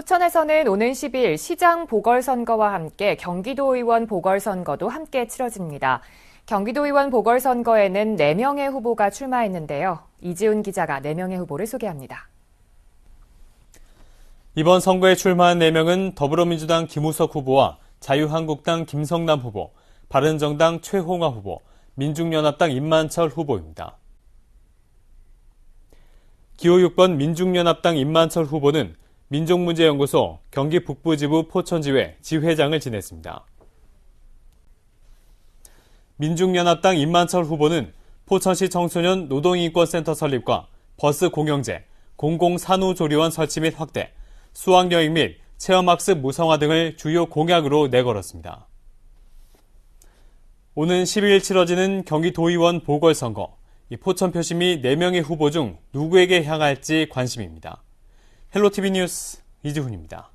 포천에서는 오는 10일 시장 보궐선거와 함께 경기도 의원 보궐선거도 함께 치러집니다. 경기도 의원 보궐선거에는 4명의 후보가 출마했는데요. 이지훈 기자가 4명의 후보를 소개합니다. 이번 선거에 출마한 4명은 더불어민주당 김우석 후보와 자유한국당 김성남 후보, 바른정당 최홍화 후보, 민중연합당 임만철 후보입니다. 기호 6번 민중연합당 임만철 후보는 민족문제연구소 경기 북부지부 포천지회 지회장을 지냈습니다. 민중연합당 임만철 후보는 포천시 청소년 노동인권센터 설립과 버스 공영제, 공공산후조리원 설치 및 확대, 수학여행 및 체험학습 무상화 등을 주요 공약으로 내걸었습니다. 오는 12일 치러지는 경기도의원 보궐선거, 이 포천 표심이 4명의 후보 중 누구에게 향할지 관심입니다. 헬로티비 뉴스 이지훈입니다.